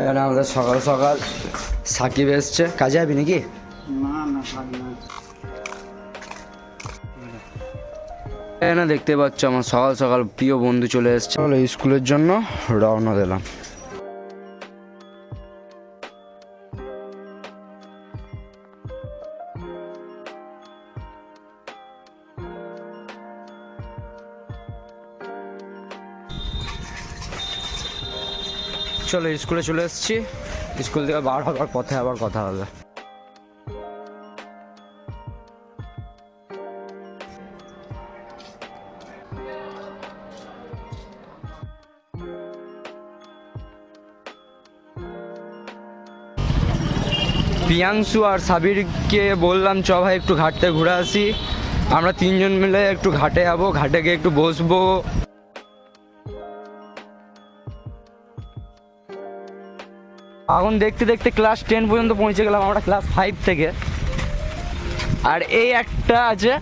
এখানে আমাদের সকাল সকাল সাকিব এসছে। কাজে যাবি নাকি? না দেখতে পাচ্ছ আমার সকাল সকাল প্রিয় বন্ধু চলে এসছে। স্কুলের জন্য রওনা দিলাম। চলো স্কুলে চলে এসেছি। স্কুল থেকে বার হবার পথে আবার কথা হবে। প্রিয়াংশু আর সাবিরকে বললাম, চ ভাই, একটু ঘাটতে ঘুরে আসি। আমরা তিনজন মিলে একটু ঘাটে যাব। ঘাটে গিয়ে একটু বসবো। এখন দেখতে দেখতে ক্লাস টেন পর্যন্ত পৌঁছে গেলাম আমরা ক্লাস ফাইভ থেকে। আর এই একটা আছে।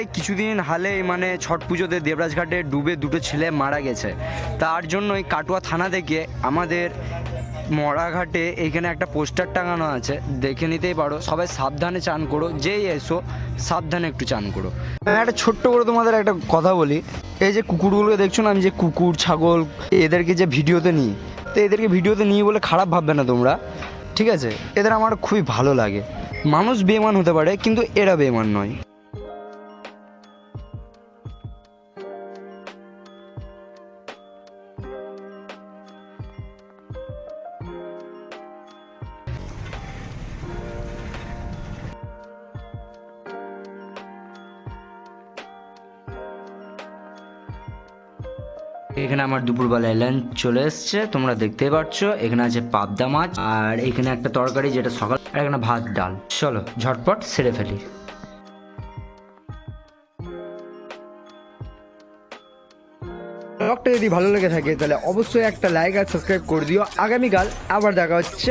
এই কিছুদিন হালে মানে ছট পুজোতে দেবরাজ ঘাটে ডুবে দুটো ছেলে মারা গেছে। তার জন্যই কাটুয়া থানা থেকে আমাদের মরাঘাটে এইখানে একটা পোস্টার টাঙানো আছে দেখে নিতেই পারো। সবাই সাবধানে চান করো যেই এসো সাবধানে একটু চান করো। একটা ছোট্ট করে তোমাদের একটা কথা বলি। এই যে কুকুরগুলোকে দেখছ না আমি যে কুকুর, ছাগল, এদেরকে যে ভিডিওতে নিই, তো এদেরকে ভিডিওতে নিই বলে খারাপ ভাববে না তোমরা? ঠিক আছে? এদের আমার খুবই ভালো লাগে। মানুষ বেমান হতে পারে, কিন্তু এরা বেমান নয়। এখানে আমার দুপুরবেলায় লাঞ্চ চলে এসছে, তোমরা দেখতে পাচ্ছ এখানে আছে পাবদা মাছ, আর এখানে একটা তরকারি যেটা সকাল, আর এখানে ভাত, ডাল। চলো, ঝটপট সেরে ফেলি। ব্লগটা যদি ভালো লেগে থাকে, তাহলে অবশ্যই একটা লাইক আর সাবস্ক্রাইব করে দিও। আগামীকাল আবার দেখা হচ্ছে।